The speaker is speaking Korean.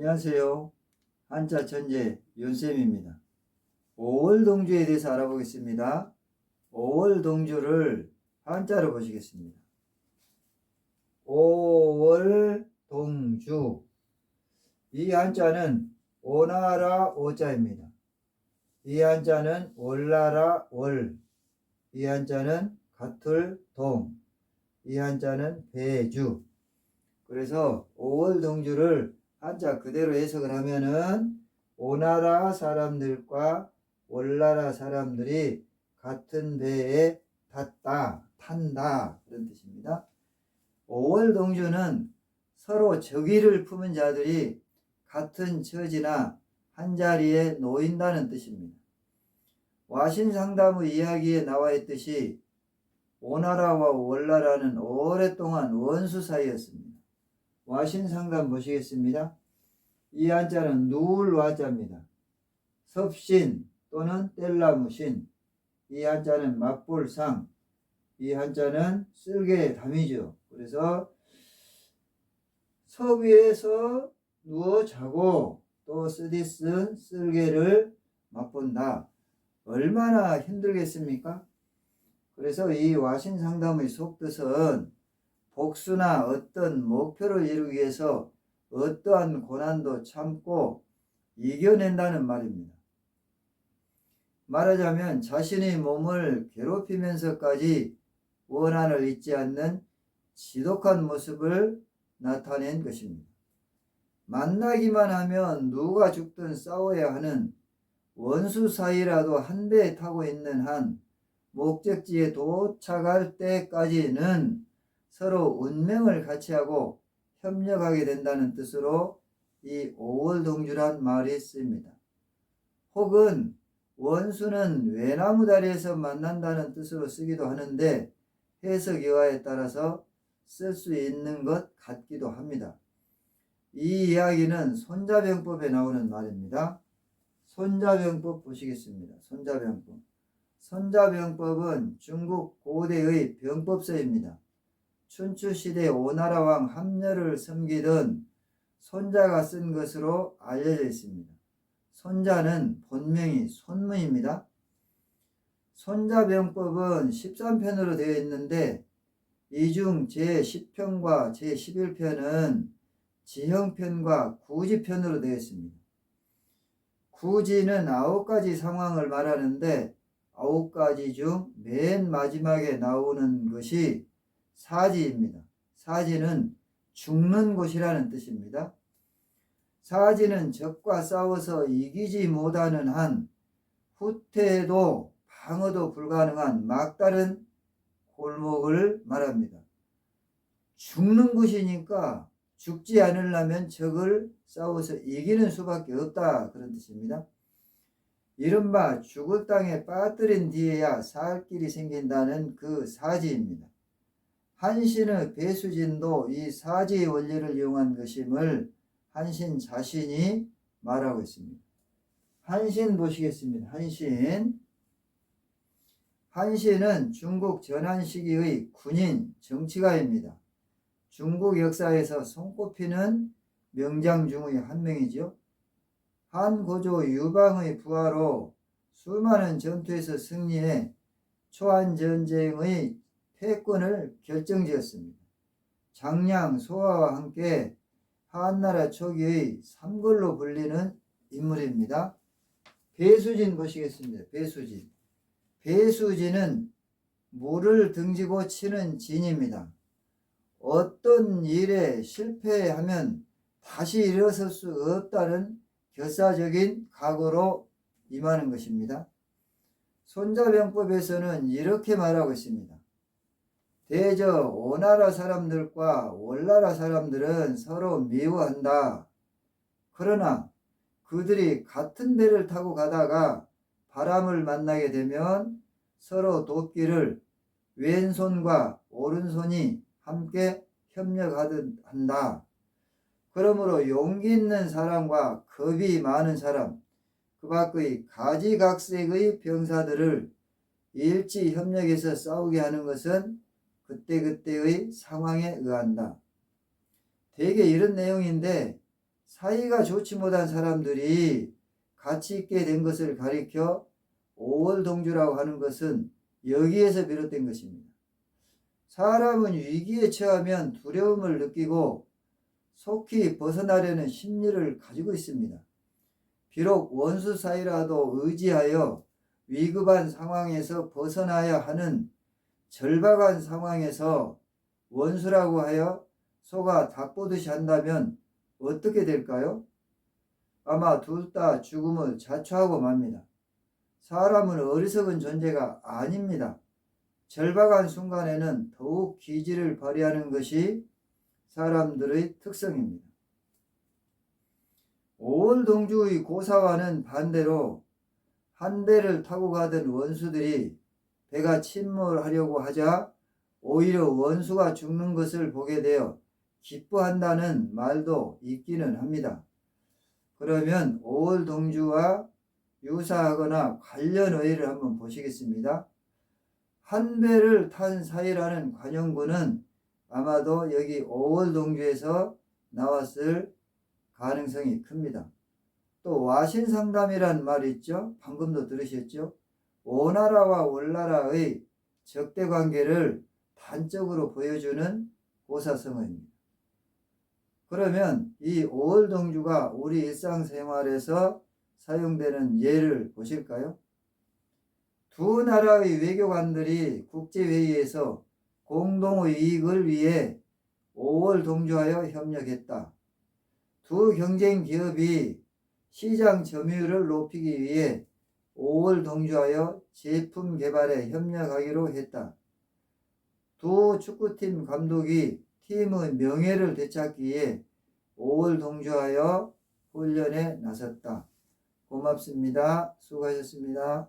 안녕하세요. 한자 천재 윤쌤입니다. 5월 동주에 대해서 알아보겠습니다. 5월 동주를 한자로 보시겠습니다. 5월 동주 이 한자는 오나라 오자입니다. 이 한자는 월나라 월, 이 한자는 가툴 동, 이 한자는 배주. 그래서 5월 동주를 한자 그대로 해석을 하면은 오나라 사람들과 월나라 사람들이 같은 배에 탔다, 탄다 그런 뜻입니다. 5월 동주는 서로 적의를 품은 자들이 같은 처지나 한 자리에 놓인다는 뜻입니다. 와신상담의 이야기에 나와 있듯이 오나라와 월나라는 오랫동안 원수 사이였습니다. 와신상담 보시겠습니다. 이 한자는 누울 와자입니다. 섭신 또는 뗄나무신 이 한자는 맞불상 이 한자는 쓸개 담이죠. 그래서 섭 위에서 누워 자고 또 쓰디 쓴 쓸개를 맛본다. 얼마나 힘들겠습니까? 그래서 이 와신 상담의 속뜻은 복수나 어떤 목표를 이루기 위해서 어떠한 고난도 참고 이겨낸다는 말입니다. 말하자면 자신의 몸을 괴롭히면서까지 원한을 잊지 않는 지독한 모습을 나타낸 것입니다. 만나기만 하면 누가 죽든 싸워야 하는 원수 사이라도 한 배에 타고 있는 한 목적지에 도착할 때까지는 서로 운명을 같이 하고 협력하게 된다는 뜻으로 이 오월동주란 말이 쓰입니다. 혹은 원수는 외나무 다리에서 만난다는 뜻으로 쓰기도 하는데 해석 여하에 따라서 쓸 수 있는 것 같기도 합니다. 이 이야기는 손자병법에 나오는 말입니다. 손자병법 보시겠습니다. 손자병법. 손자병법은 중국 고대의 병법서입니다. 춘추시대 오나라 왕 함녀를 섬기던 손자가 쓴 것으로 알려져 있습니다. 손자는 본명이 손무입니다. 손자병법은 13편으로 되어 있는데 이 중 제10편과 제11편은 지형편과 구지편으로 되어 있습니다. 구지는 아홉 가지 상황을 말하는데 아홉 가지 중 맨 마지막에 나오는 것이 사지입니다. 사지는 죽는 곳이라는 뜻입니다. 사지는 적과 싸워서 이기지 못하는 한 후퇴도 방어도 불가능한 막다른 골목을 말합니다. 죽는 곳이니까 죽지 않으려면 적을 싸워서 이기는 수밖에 없다 그런 뜻입니다. 이른바 죽을 땅에 빠뜨린 뒤에야 살 길이 생긴다는 그 사지입니다. 한신의 배수진도 이 사지의 원리를 이용한 것임을 한신 자신이 말하고 있습니다. 한신 보시겠습니다. 한신. 한신은 중국 전한 시기의 군인, 정치가입니다. 중국 역사에서 손꼽히는 명장 중의 한 명이죠. 한 고조 유방의 부하로 수많은 전투에서 승리해 초안 전쟁의 패권을 결정지었습니다. 장량 소화와 함께 한나라 초기의 삼걸로 불리는 인물입니다. 배수진 보시겠습니다. 배수진. 배수진은 물을 등지고 치는 진입니다. 어떤 일에 실패하면 다시 일어설 수 없다는 결사적인 각오로 임하는 것입니다. 손자병법에서는 이렇게 말하고 있습니다. 대저 오나라 사람들과 월나라 사람들은 서로 미워한다. 그러나 그들이 같은 배를 타고 가다가 바람을 만나게 되면 서로 돕기를 왼손과 오른손이 함께 협력하듯 한다. 그러므로 용기 있는 사람과 겁이 많은 사람, 그 밖의 가지각색의 병사들을 일치 협력해서 싸우게 하는 것은 그때그때의 상황에 의한다. 대개 이런 내용인데 사이가 좋지 못한 사람들이 같이 있게 된 것을 가리켜 5월 동주라고 하는 것은 여기에서 비롯된 것입니다. 사람은 위기에 처하면 두려움을 느끼고 속히 벗어나려는 심리를 가지고 있습니다. 비록 원수 사이라도 의지하여 위급한 상황에서 벗어나야 하는 절박한 상황에서 원수라고 하여 소가 닭보듯이 한다면 어떻게 될까요? 아마 둘 다 죽음을 자초하고 맙니다. 사람은 어리석은 존재가 아닙니다. 절박한 순간에는 더욱 기지를 발휘하는 것이 사람들의 특성입니다. 오월동주의 고사와는 반대로 한 배를 타고 가던 원수들이 배가 침몰하려고 하자 오히려 원수가 죽는 것을 보게 되어 기뻐한다는 말도 있기는 합니다. 그러면 오월동주와 유사하거나 관련 어휘를 한번 보시겠습니다. 한 배를 탄 사이라는 관용구는 아마도 여기 오월동주에서 나왔을 가능성이 큽니다. 또 와신상담이란 말이 있죠. 방금도 들으셨죠. 오나라와 월나라의 적대 관계를 단적으로 보여주는 고사성어입니다. 그러면 이 오월동주가 우리 일상생활에서 사용되는 예를 보실까요? 두 나라의 외교관들이 국제회의에서 공동의 이익을 위해 5월 동조하여 협력했다. 두 경쟁 기업이 시장 점유율을 높이기 위해 5월 동조하여 제품 개발에 협력하기로 했다. 두 축구팀 감독이 팀의 명예를 되찾기에 5월 동조하여 훈련에 나섰다. 고맙습니다. 수고하셨습니다.